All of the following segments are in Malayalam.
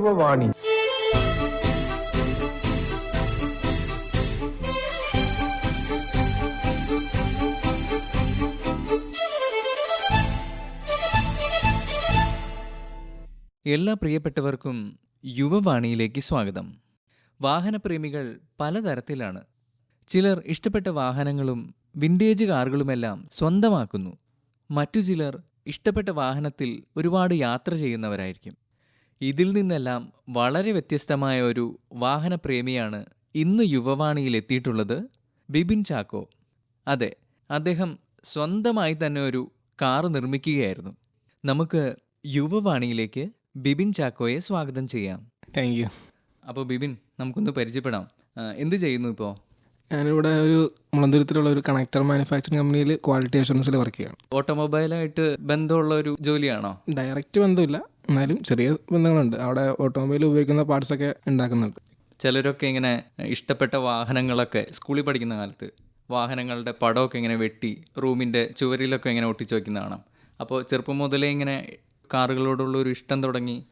യുവവാണി എല്ലാ പ്രിയപ്പെട്ടവർക്കും യുവവാണിയിലേക്ക് സ്വാഗതം. വാഹനപ്രേമികൾ പലതരത്തിലാണ്. ചിലർ ഇഷ്ടപ്പെട്ട വാഹനങ്ങളും വിന്റേജ് കാറുകളുമെല്ലാം സ്വന്തമാക്കുന്നു. മറ്റു ചിലർ ഇഷ്ടപ്പെട്ട വാഹനത്തിൽ ഒരുപാട് യാത്ര ചെയ്യുന്നവരായിരിക്കും. ഇതിൽ നിന്നെല്ലാം വളരെ വ്യത്യസ്തമായ ഒരു വാഹനപ്രേമിയാണ് ഇന്ന് യുവവാണിയിൽ എത്തിയിട്ടുള്ളത് ബിബിൻ ചാക്കോ. അതെ അദ്ദേഹം സ്വന്തമായി തന്നെ ഒരു കാർ നിർമ്മിക്കുകയായിരുന്നു. നമുക്ക് യുവവാണിയിലേക്ക് ബിബിൻ ചാക്കോയെ സ്വാഗതം ചെയ്യാം. താങ്ക് യു അപ്പോൾ ബിബിൻ നമുക്കൊന്ന് പരിചയപ്പെടാം. എന്ത് ചെയ്യുന്നു ഇപ്പോൾ ഞാനിവിടെ ഒരു മുളന്തുരുത്തിലുള്ള ഒരു കണക്ടർ മാനുഫാക്ചറിങ് കമ്പനിയിൽ ക്വാളിറ്റി അഷുറൻസിൽ വർക്ക് ചെയ്യാണ് ഓട്ടോമൊബൈലായിട്ട് ബന്ധമുള്ള ഒരു ജോലിയാണോ? ഡയറക്റ്റ് ബന്ധമില്ല. എന്നാലും ചെറിയ ബന്ധങ്ങളുണ്ട്. അവിടെ ഓട്ടോമൊബൈൽ ഉപയോഗിക്കുന്ന പാർട്സൊക്കെ ഉണ്ടാക്കുന്നുണ്ട്. ചിലരൊക്കെ ഇങ്ങനെ ഇഷ്ടപ്പെട്ട വാഹനങ്ങളൊക്കെ സ്കൂളിൽ പഠിക്കുന്ന കാലത്ത് വാഹനങ്ങളുടെ പടമൊക്കെ ഇങ്ങനെ വെട്ടി റൂമിന്റെ ചുവരിലൊക്കെ ഇങ്ങനെ ഒട്ടിച്ചു വയ്ക്കുന്ന കാണാം. അപ്പോൾ ചെറുപ്പം മുതലേ ഇങ്ങനെ കാറുകളോടുള്ള ഒരു ഇഷ്ടം തുടങ്ങി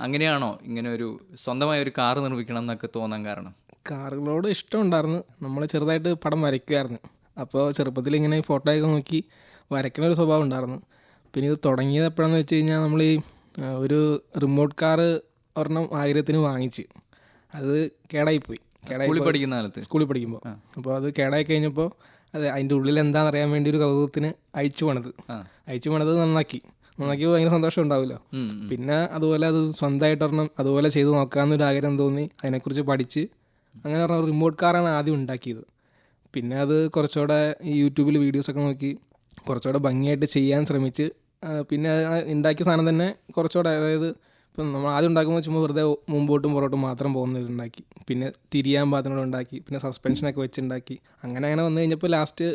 അങ്ങനെയാണോ ഇങ്ങനെ ഒരു സ്വന്തമായ ഒരു കാർ നിർമ്മിക്കണം എന്നൊക്കെ തോന്നാൻ കാരണം? കാറുകളോട് ഇഷ്ടം ഉണ്ടായിരുന്നു. നമ്മൾ ചെറുതായിട്ട് പടം വരയ്ക്കുമായിരുന്നു. അപ്പോൾ ചെറുപ്പത്തിൽ ഇങ്ങനെ ഫോട്ടോയൊക്കെ നോക്കി വരയ്ക്കുന്ന ഒരു സ്വഭാവം ഉണ്ടായിരുന്നു. പിന്നെ ഇത് തുടങ്ങിയത് എപ്പോഴാന്ന് വെച്ച് കഴിഞ്ഞാൽ നമ്മൾ ഈ ഒരു റിമോട്ട് കാറ് ഒരെണ്ണം ആയിരത്തിന് വാങ്ങിച്ച്. അത് കേടായിപ്പോയി. സ്കൂളിൽ പഠിക്കുന്ന കാലത്ത്? സ്കൂളിൽ പഠിക്കുമ്പോൾ അപ്പോൾ അത് കേടായി കഴിഞ്ഞപ്പോൾ അതെ അതിന്റെ ഉള്ളിൽ എന്താണെന്ന് അറിയാൻ വേണ്ടി ഒരു കൗതുകത്തിന് അഴിച്ചു പണിത്. അഴിച്ചു പണിത് നന്നാക്കി. നന്നാക്കി ഭയങ്കര സന്തോഷം ഉണ്ടാവുമല്ലോ ഉം, ഉം. പിന്നെ അതുപോലെ അത് സ്വന്തമായിട്ട് ഒരെണ്ണം അതുപോലെ ചെയ്ത് നോക്കാമെന്നൊരു ആഗ്രഹം തോന്നി. അതിനെക്കുറിച്ച് പഠിച്ച് അങ്ങനെ പറഞ്ഞ റിമോട്ട് കാറാണ് ആദ്യം ഉണ്ടാക്കിയത്. പിന്നെ അത് കുറച്ചുകൂടെ ഈ യൂട്യൂബിൽ വീഡിയോസൊക്കെ നോക്കി കുറച്ചുകൂടെ ഭംഗിയായിട്ട് ചെയ്യാൻ ശ്രമിച്ച് പിന്നെ ഉണ്ടാക്കിയ സാധനം തന്നെ കുറച്ചുകൂടെ അതായത് ഇപ്പം നമ്മൾ ആദ്യം ഉണ്ടാക്കുമ്പോൾ ചുമ്മാ വെറുതെ മുമ്പോട്ടും പുറകോട്ടും മാത്രം പോകുന്നത് ഉണ്ടാക്കി പിന്നെ തിരിയാൻ പാത്രങ്ങളും ഉണ്ടാക്കി. പിന്നെ സസ്പെൻഷനൊക്കെ വെച്ചുണ്ടാക്കി അങ്ങനെ അങ്ങനെ വന്നു കഴിഞ്ഞപ്പോൾ ലാസ്റ്റ്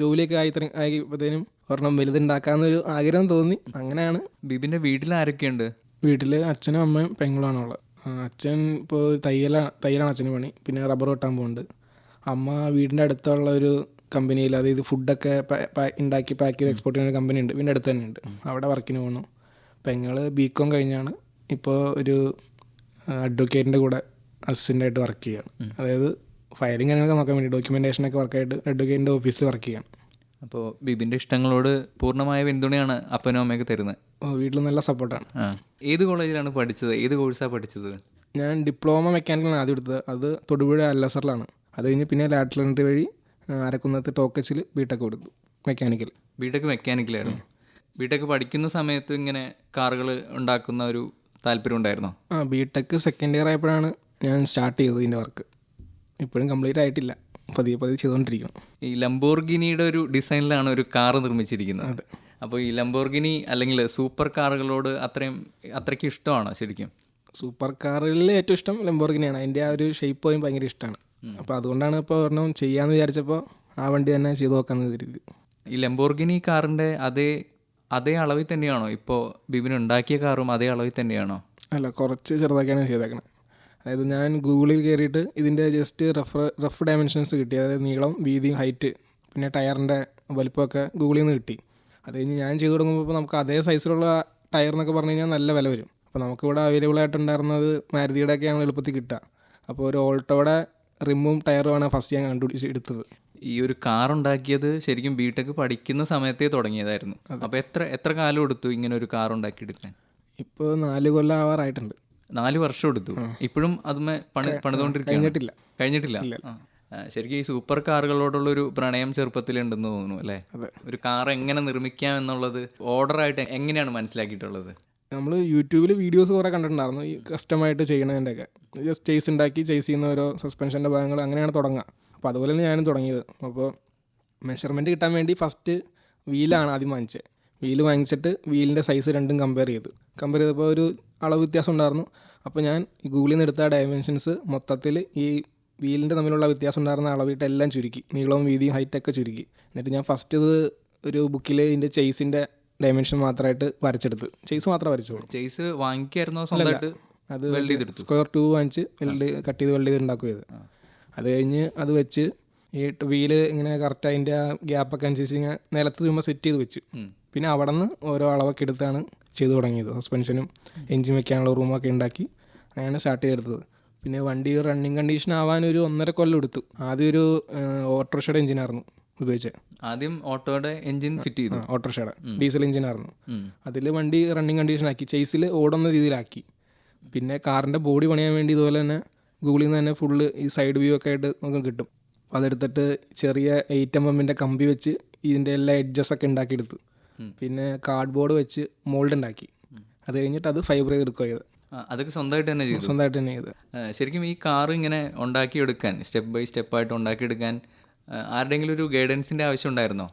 ജോലിയൊക്കെ ആയി ആയപ്പോഴത്തേനും ഒരെണ്ണം വലുതുണ്ടാക്കാമെന്നൊരു ആഗ്രഹം തോന്നി. അങ്ങനെയാണ്. ബിബിന്റെ വീട്ടിൽ ആരൊക്കെയുണ്ട്? വീട്ടിൽ അച്ഛനും അമ്മയും പെങ്ങളുമാണ് ഉള്ളത്. അച്ഛൻ ഇപ്പോൾ തയ്യലാണ് തയ്യലാണ് അച്ഛന് പണി. പിന്നെ റബ്ബർ വെട്ടാൻ പോകുന്നുണ്ട് അമ്മ വീടിന്റെ അടുത്തുള്ള ഒരു കമ്പനിയിൽ അതായത് ഫുഡൊക്കെ ഉണ്ടാക്കി പാക്ക് ചെയ്ത് എക്സ്പോർട്ട് ചെയ്യുന്ന ഒരു കമ്പനി ഉണ്ട്. പിന്നെ അടുത്ത് തന്നെ ഉണ്ട്. അവിടെ വർക്കിന് പോകുന്നു പെങ്ങൾ ബി കോം കഴിഞ്ഞാണ്. ഇപ്പോൾ ഒരു അഡ്വക്കേറ്റിന്റെ കൂടെ അസിസ്റ്റന്റായിട്ട് വർക്ക് ചെയ്യുകയാണ് അതായത് ഫയലിംഗ് കാര്യങ്ങളൊക്കെ നോക്കാൻ വേണ്ടി ഡോക്യുമെന്റേഷനൊക്കെ വർക്കായിട്ട് അഡ്വക്കേറ്റിന്റെ ഓഫീസിൽ വർക്ക് ചെയ്യാണ്. അപ്പോൾ ബിബിന്റെ ഇഷ്ടങ്ങളോട് പൂർണമായ പിന്തുണയാണ് അപ്പനും അമ്മയൊക്കെ തരുന്നത്? ഓ വീട്ടിൽ നല്ല സപ്പോർട്ടാണ് ഏത് കോളേജിലാണ് പഠിച്ചത്? ഏത് കോഴ്സാണ് പഠിച്ചത്? ഞാൻ ഡിപ്ലോമ മെക്കാനിക്കലാണ് ആദ്യം എടുത്തത്. അത് തൊടുപുഴ അല്ലസറിലാണ്. അത് കഴിഞ്ഞ് പിന്നെ ലാറ്ററൽ എൻട്രി വഴി അരക്കുന്നത്ത് ടോക്കച്ചിൽ ബിടെക് കൊടുത്തു മെക്കാനിക്കൽ ബിടെക് മെക്കാനിക്കലായിരുന്നു ബിടെക് പഠിക്കുന്ന സമയത്ത് ഇങ്ങനെ കാറുകൾ ഉണ്ടാക്കുന്ന ഒരു താല്പര്യം ഉണ്ടായിരുന്നോ? ആ ബിടെക് സെക്കൻഡ് ഇയർ ആയപ്പോഴാണ് ഞാൻ സ്റ്റാർട്ട് ചെയ്തത് ഇതിന്റെ വർക്ക് ഇപ്പോഴും കംപ്ലീറ്റ് ആയിട്ടില്ല. പതിയെ പതിയെ ചെയ്തുകൊണ്ടിരിക്കണം ഈ ലംബോർഗിനിയുടെ ഒരു ഡിസൈനിലാണ് ഒരു കാർ നിർമ്മിച്ചിരിക്കുന്നത്. അതെ. അപ്പോൾ ഈ ലംബോർഗിനി അല്ലെങ്കിൽ സൂപ്പർ കാറുകളോട് അത്രയും അത്രയ്ക്ക് ഇഷ്ടമാണോ ശരിക്കും? സൂപ്പർ കാറുകളിൽ ഏറ്റവും ഇഷ്ടം ലംബോർഗിനിയാണ് അതിന്റെ ആ ഒരു ഷേപ്പ് പോയും ഭയങ്കര ഇഷ്ടമാണ്. അപ്പോൾ അതുകൊണ്ടാണ് ഇപ്പോൾ ഒരെണ്ണം ചെയ്യാന്ന് വിചാരിച്ചപ്പോൾ ആ വണ്ടി തന്നെ ചെയ്ത് നോക്കാമെന്ന് കരുതി ഈ ലംബോർഗിനി കാറിന്റെ അതേ അതേ അളവിൽ തന്നെയാണോ? ഇപ്പോൾ ബിബിൻ ഉണ്ടാക്കിയ കാറും അതേ അളവിൽ തന്നെയാണോ? അല്ല കുറച്ച് ചെറുതാക്കിയാണ് ചെയ്തേക്കണത് അതായത് ഞാൻ ഗൂഗിളിൽ കയറിയിട്ട് ഇതിന്റെ ജസ്റ്റ് റഫ് റഫ് ഡയമെൻഷൻസ് കിട്ടി. അതായത് നീളം വീതി ഹൈറ്റ് പിന്നെ ടയറിന്റെ വലിപ്പമൊക്കെ ഗൂഗിളിൽ നിന്ന് കിട്ടി. അത് കഴിഞ്ഞ് ഞാൻ ചെയ്തു തുടങ്ങുമ്പോൾ ഇപ്പോൾ നമുക്ക് അതേ സൈസിലുള്ള ടയർ എന്നൊക്കെ പറഞ്ഞു കഴിഞ്ഞാൽ നല്ല വില വരും. അപ്പോൾ നമുക്കിവിടെ അവൈലബിൾ ആയിട്ടുണ്ടായിരുന്നത് മാരുതിയുടെ ഒക്കെയാണ് എളുപ്പത്തിൽ കിട്ടുക. അപ്പോൾ ഒരു ഓൾട്ടോയുടെ റിമ്മും ടയറുമാണ് ഫസ്റ്റ് ഞാൻ കണ്ടുപിടിച്ച് എടുത്തത്. ഈ ഒരു കാർ ഉണ്ടാക്കിയത് ശരിക്കും ബിടെക് പഠിക്കുന്ന സമയത്തേ തുടങ്ങിയതായിരുന്നു. അപ്പോൾ എത്ര എത്ര കാലം എടുത്തു ഇങ്ങനെ ഒരു കാർ ഉണ്ടാക്കിയെടുക്കാൻ? ഇപ്പോൾ നാല് കൊല്ലം ആവാറായിട്ടുണ്ട്. നാല് വർഷം എടുത്തു. ഇപ്പോഴും അതുമേ പണി പണിതുകൊണ്ടിരിക്കുകയാണ് കഴിഞ്ഞിട്ടില്ല. ശരിക്കും ഈ സൂപ്പർ കാറുകളോടുള്ള ഒരു പ്രണയം ചെറുപ്പത്തിലുണ്ടെന്ന് തോന്നുന്നു അല്ലേ? ഒരു കാർ എങ്ങനെ നിർമ്മിക്കാം എന്നുള്ളത് ഓർഡറായിട്ട് എങ്ങനെയാണ് മനസ്സിലാക്കിയിട്ടുള്ളത്? നമ്മൾ യൂട്യൂബിൽ വീഡിയോസ് കുറേ കണ്ടിട്ടുണ്ടായിരുന്നു. ഈ കസ്റ്റമായിട്ട് ചെയ്യണതിന്റെയൊക്കെ ജസ്റ്റ് ചേസ് ഉണ്ടാക്കി ചേസ് ചെയ്യുന്ന ഓരോ സസ്പെൻഷന്റെ ഭാഗങ്ങൾ അങ്ങനെയാണ് തുടങ്ങുക. അപ്പോൾ അതുപോലെ തന്നെ ഞാനും തുടങ്ങിയത്. അപ്പോൾ മെഷർമെന്റ് കിട്ടാൻ വേണ്ടി ഫസ്റ്റ് വീലാണ് ആദ്യം വാങ്ങിച്ചത് വീൽ വാങ്ങിച്ചിട്ട് വീലിന്റെ സൈസ് രണ്ടും കമ്പയർ ചെയ്ത്. കമ്പയർ ചെയ്തപ്പോൾ ഒരു അളവ് വ്യത്യാസം ഉണ്ടായിരുന്നു. അപ്പോൾ ഞാൻ ഗൂഗിളിൽ നിന്ന് എടുത്ത ഡയമെൻഷൻസ് മൊത്തത്തിൽ ഈ വീലിന്റെ തമ്മിലുള്ള വ്യത്യാസം ഉണ്ടായിരുന്ന അളവിട്ട് എല്ലാം ചുരുക്കി. നീളവും വീതിയും ഹൈറ്റൊക്കെ ചുരുക്കി. എന്നിട്ട് ഞാൻ ഫസ്റ്റ് ഇത് ഒരു ബുക്കിൽ ഇതിന്റെ ചേസിന്റെ ഡയമെൻഷൻ മാത്രമായിട്ട് വരച്ചെടുത്ത്. ചേസ് മാത്രം വരച്ചോളൂ ചേസ് വാങ്ങിക്കായിരുന്നോ സ്വന്തമായിട്ട്? അത് വെൽഡ് ചെയ്തെടുത്തു. സ്ക്വയർ ട്യൂബ് വാങ്ങിച്ച് വെൽഡ് കട്ട് ചെയ്ത് വെൽഡ് ചെയ്ത് ഉണ്ടാക്കുക ചെയ്ത് അത് കഴിഞ്ഞ് അത് വെച്ച് ഈ വീൽ ഇങ്ങനെ കറക്റ്റ് അതിന്റെ ആ ഗ്യാപ്പൊക്കെ അനുസരിച്ച് ഇങ്ങനെ നിലത്ത് ചുമ്മാ സെറ്റ് ചെയ്ത് വെച്ചു. പിന്നെ അവിടെ നിന്ന് ഓരോ അളവൊക്കെ എടുത്താണ് ചെയ്തു തുടങ്ങിയത്. സസ്പെൻഷനും എഞ്ചിൻ വെക്കാനുള്ള റൂമൊക്കെ ഉണ്ടാക്കി അങ്ങനെയാണ് സ്റ്റാർട്ട് ചെയ്തെടുത്തത്. പിന്നെ വണ്ടി റണ്ണിങ് കണ്ടീഷൻ ആവാൻ ഒരു ഒന്നര കൊല്ലം എടുത്തു. ആദ്യം ഒരു ഓട്ടോറിക്ഷയുടെ എഞ്ചിനായിരുന്നു ഉപയോഗിച്ചത് ആദ്യം ഓട്ടോയുടെ എഞ്ചിൻ ഫിറ്റ് ചെയ്തു. ഓട്ടോറിക്ഷയുടെ. ഡീസൽ എഞ്ചിനായിരുന്നു. ആയിരുന്നു അതിൽ വണ്ടി റണ്ണിങ് കണ്ടീഷൻ ആക്കി. ചേസിൽ ഓടുന്ന രീതിയിലാക്കി. പിന്നെ കാറിന്റെ ബോഡി പണിയാൻ വേണ്ടി ഇതുപോലെ തന്നെ ഗൂഗിളിൽ നിന്ന് തന്നെ ഫുള്ള് ഈ സൈഡ് വ്യൂ ഒക്കെ ആയിട്ട് നമുക്ക് കിട്ടും. അപ്പോൾ അതെടുത്തിട്ട് ചെറിയ എയ്റ്റ് എം എമ്മിന്റെ കമ്പി വെച്ച് ഇതിന്റെ എല്ലാ എഡ്ജസ് ഒക്കെ ഉണ്ടാക്കിയെടുത്തു. പിന്നെ കാർഡ് ബോർഡ് വെച്ച് മോൾഡ് ഉണ്ടാക്കി. അത് കഴിഞ്ഞിട്ട് അത് ഫൈബർ ചെയ്ത് എടുക്കുക ചെയ്ത് അതൊക്കെ സ്വന്തമായിട്ട് തന്നെ ചെയ്തു. സ്വന്തമായിട്ട് തന്നെ ചെയ്ത് ശരിക്കും ഈ കാർ ഇങ്ങനെ ഉണ്ടാക്കിയെടുക്കാൻ സ്റ്റെപ്പ് ബൈ സ്റ്റെപ്പായിട്ട് ഉണ്ടാക്കിയെടുക്കാൻ ആരുടെയെങ്കിലും ഒരു ഗൈഡൻസിന്റെ ആവശ്യം ഉണ്ടായിരുന്നോ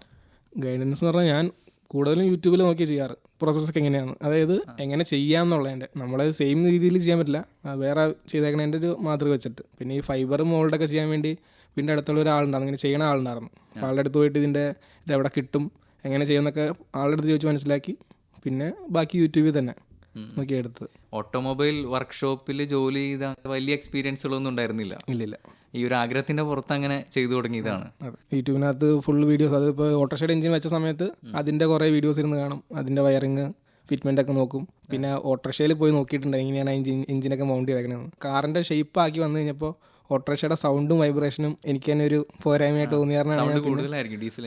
ഗൈഡൻസ് എന്ന് പറഞ്ഞാൽ ഞാൻ കൂടുതലും യൂട്യൂബിൽ നോക്കി ചെയ്യാറ്. പ്രോസസ്സൊക്കെ എങ്ങനെയാണ് അതായത് എങ്ങനെ ചെയ്യാമെന്നുള്ളതിന്റെ നമ്മളെ സെയിം രീതിയിൽ ചെയ്യാൻ പറ്റില്ല. വേറെ ചെയ്തേക്കണതിന്റെ ഒരു മാതൃക വെച്ചിട്ട്. പിന്നെ ഈ ഫൈബർ മോൾഡൊക്കെ ചെയ്യാൻ വേണ്ടി പിന്നെ അടുത്തുള്ള ഒരാളുണ്ടായിരുന്നു ഇങ്ങനെ ചെയ്യണ ആളുണ്ടായിരുന്നു. ആളുടെ അടുത്ത് പോയിട്ട് ഇതിന്റെ ഇത് എവിടെ കിട്ടും എങ്ങനെ ചെയ്യുമെന്നൊക്കെ ആളുടെ അടുത്ത് ചോദിച്ച് മനസ്സിലാക്കി. പിന്നെ ബാക്കി യൂട്യൂബിൽ തന്നെ. നോക്കി എടുത്തത്. ഓട്ടോമൊബൈൽ വർക്ക്ഷോപ്പിൽ ജോലി ചെയ്ത വലിയ എക്സ്പീരിയൻസുകളൊന്നും ഉണ്ടായിരുന്നില്ല. ഇല്ലില്ല. ഈ ഒരു ആഗ്രഹത്തിന്റെ പുറത്ത് അങ്ങനെ ചെയ്തു തുടങ്ങിയതാണ്. യൂട്യൂബിനകത്ത് ഫുൾ വീഡിയോസ് അതിപ്പോൾ ഓട്ടോഷയുടെ എഞ്ചിൻ വെച്ച സമയത്ത് അതിന്റെ കുറേ വീഡിയോസ് ഇരുന്ന് കാണും. അതിന്റെ വയറിങ് ഫിറ്റ്മെന്റ് ഒക്കെ നോക്കും. പിന്നെ ഓട്ടോറിക്ഷയിൽ പോയി നോക്കിയിട്ടുണ്ട് എങ്ങനെയാണ് എഞ്ചിൻ എഞ്ചിനൊക്കെ മൗണ്ട് ചെയ്തേക്കണത് കാറിന്റെ ഷേപ്പ് ആക്കി വന്നു കഴിഞ്ഞപ്പോൾ ഓട്ടോറിക്ഷയുടെ സൗണ്ടും വൈബ്രേഷനും എനിക്ക് തന്നെ ഒരു പോരായ്മയായിട്ട്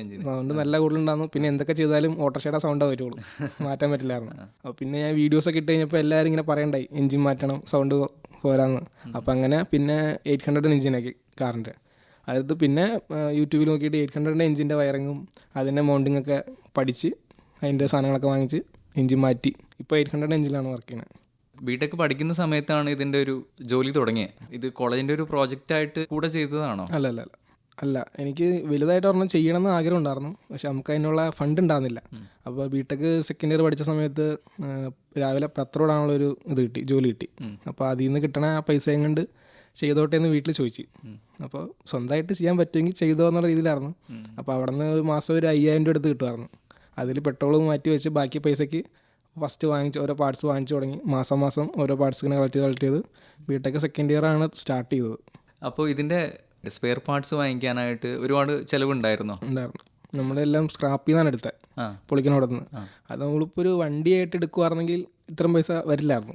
എഞ്ചിൻ സൗണ്ട് നല്ല കൂടുതലുണ്ടായിരുന്നു. പിന്നെ എന്തൊക്കെ ചെയ്താലും ഓട്ടോറിക്ഷയുടെ സൗണ്ടേ വരുള്ളൂ മാറ്റാൻ പറ്റില്ലായിരുന്നു. അപ്പോൾ പിന്നെ ഞാൻ വീഡിയോസ് ഒക്കെ ഇട്ട് കഴിഞ്ഞപ്പോൾ എല്ലാവരും ഇങ്ങനെ പറയണ്ടായി എഞ്ചിൻ മാറ്റണം സൗണ്ട് പോരാന്ന്. അപ്പം അങ്ങനെ പിന്നെ എയ്റ്റ് ഹൺഡ്രഡ് എഞ്ചിനാക്കി കാറിന്റെ അതായത് പിന്നെ യൂട്യൂബിൽ നോക്കിയിട്ട് എയ്റ്റ് ഹൺഡ്രഡിന്റെ എഞ്ചിന്റെ വയറിങ്ങും അതിന്റെ മൗണ്ടിങ്ങൊക്കെ പഠിച്ച് അതിന്റെ സാധനങ്ങളൊക്കെ വാങ്ങിച്ച് എഞ്ചിൻ മാറ്റി. ഇപ്പോൾ എയ്റ്റ് ഹൺഡ്രഡ് എഞ്ചിലാണ് വർക്ക് ചെയ്യുന്നത്. ബിടെക് പഠിക്കുന്ന സമയത്താണ് ഇതിന്റെ ഒരു ജോലി തുടങ്ങിയത് ഇത് കോളേജിന്റെ ഒരു പ്രോജക്റ്റ് ആയിട്ട് കൂടെ ചെയ്തതാണോ? അല്ല അല്ല അല്ല എനിക്ക് വലുതായിട്ട് ഒരെണ്ണം ചെയ്യണമെന്ന് ആഗ്രഹം ഉണ്ടായിരുന്നു പക്ഷെ നമുക്ക് അതിനുള്ള ഫണ്ട് ഉണ്ടാകുന്നില്ല അപ്പോൾ ബിടെക് സെക്കൻഡ് ഇയർ പഠിച്ച സമയത്ത് രാവിലെ പത്രോടാണുള്ള ഒരു ഇത് കിട്ടി ജോലി കിട്ടി. അപ്പോൾ അതിൽ നിന്ന് കിട്ടണ ആ പൈസയും കൊണ്ട് ചെയ്തോട്ടെ എന്ന് വീട്ടിൽ ചോദിച്ചു. അപ്പോൾ സ്വന്തമായിട്ട് ചെയ്യാൻ പറ്റുമെങ്കിൽ ചെയ്തോ എന്നുള്ള രീതിയിലായിരുന്നു. അപ്പോൾ അവിടെ നിന്ന് ഒരു മാസം ഒരു അയ്യായിരം രൂപ എടുത്ത് കിട്ടുമായിരുന്നു. അതിൽ പെട്രോൾ മാറ്റി വെച്ച് ബാക്കി പൈസയ്ക്ക് ഫസ്റ്റ് വാങ്ങിച്ച് ഓരോ പാർട്സ് വാങ്ങിച്ചു തുടങ്ങി. മാസം മാസം ഓരോ പാർട്സ് ഇങ്ങനെ കളക്ട് ചെയ്ത് കളക്ട് ചെയ്ത് ബിടെക് സെക്കൻഡ് ഇയർ ആണ് സ്റ്റാർട്ട് ചെയ്തത്. അപ്പോൾ ഇതിന്റെ സ്പെയർ പാർട്സ് വാങ്ങിക്കാനായിട്ട് ഒരുപാട് ചിലവുണ്ടായിരുന്നോ? ഉണ്ടായിരുന്നു. നമ്മളെല്ലാം സ്ക്രാപ്പ് ചെയ്താണ് എടുത്തത് ആ. പൊളിക്കണോടെ നിന്ന്. അത് നമ്മളിപ്പോൾ ഒരു വണ്ടിയായിട്ട് എടുക്കുവാണെങ്കിൽ ഇത്രയും പൈസ വരില്ലായിരുന്നു.